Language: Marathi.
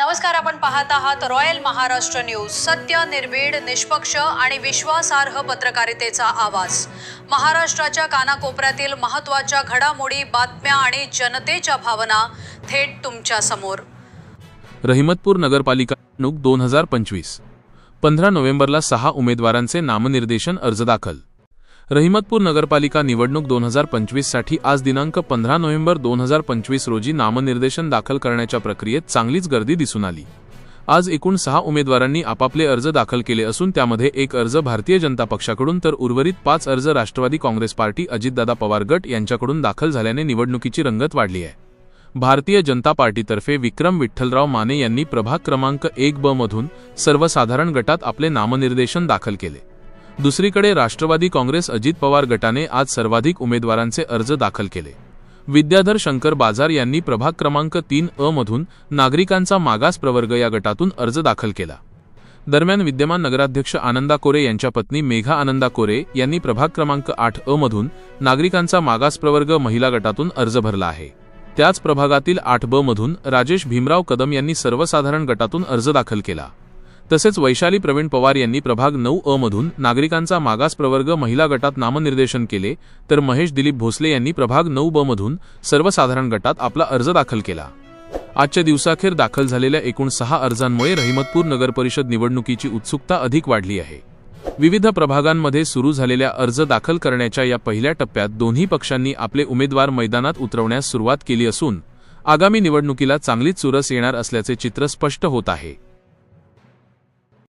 नमस्कार आपण पाहत आहात रॉयल महाराष्ट्र न्यूज. सत्य निर्भीड निष्पक्ष आणि विश्वासार्ह पत्रकारितेचा आवाज. महाराष्ट्राच्या कानाकोपऱ्यातील महत्त्वाच्या घडामोडी बातम्या आणि जनतेच्या भावना थेट तुमच्यासमोर. रहिमतपूर नगरपालिका निवडणूक दोन हजार पंचवीस. पंधरा नोव्हेंबरला सहा उमेदवारांचे नामनिर्देशन अर्ज दाखल. रहिमतपूर नगरपालिका निवडणूक दोन हजार पंचवीससाठी आज दिनांक पंधरा नोव्हेंबर दोन हजार पंचवीस रोजी नामनिर्देशन दाखल करण्याच्या प्रक्रियेत चांगलीच गर्दी दिसून आली. आज एकूण सहा उमेदवारांनी आपापले अर्ज दाखल केले असून त्यामध्ये एक अर्ज भारतीय जनता पक्षाकडून तर उर्वरित पाच अर्ज राष्ट्रवादी काँग्रेस पार्टी अजितदादा पवार गट यांच्याकडून दाखल झाल्याने निवडणुकीची रंगत वाढली आहे. भारतीय जनता पार्टीतर्फे विक्रम विठ्ठलराव माने यांनी प्रभाग क्रमांक एक ब मधून सर्वसाधारण गटात आपले नामनिर्देशन दाखल केले. दुसरीकडे राष्ट्रवादी काँग्रेस अजित पवार गटाने आज सर्वाधिक उमेदवारांचे अर्ज दाखल केले. विद्याधर शंकर बाजार यांनी प्रभाग क्रमांक तीन अ मधून नागरिकांचा मागास प्रवर्ग या गटातून अर्ज दाखल केला. दरम्यान विद्यमान नगराध्यक्ष आनंदा कोरे यांच्या पत्नी मेघा आनंदा कोरे यांनी प्रभाग क्रमांक आठ अ मधून नागरिकांचा मागास प्रवर्ग महिला गटातून अर्ज भरला आहे. त्याच प्रभागातील आठ ब मधून राजेश भीमराव कदम यांनी सर्वसाधारण गटातून अर्ज दाखल केला. तसेच वैशाली प्रवीण पवार यांनी प्रभाग नऊ अ मधून नागरिकांचा मागास प्रवर्ग महिला गटात नामनिर्देशन केले तर महेश दिलीप भोसले यांनी प्रभाग नऊ ब मधून सर्वसाधारण गटात आपला अर्ज दाखल केला. आजच्या दिवसाखेर दाखल झालेल्या एकूण सहा अर्जांमुळे रहिमतपूर नगरपरिषद निवडणुकीची उत्सुकता अधिक वाढली आहे. विविध प्रभागांमध्ये सुरू झालेल्या अर्ज दाखल करण्याच्या या पहिल्या टप्प्यात दोन्ही पक्षांनी आपले उमेदवार मैदानात उतरवण्यास सुरुवात केली असून आगामी निवडणुकीला चांगलीच चुरस येणार असल्याचे चित्र स्पष्ट होत आहे.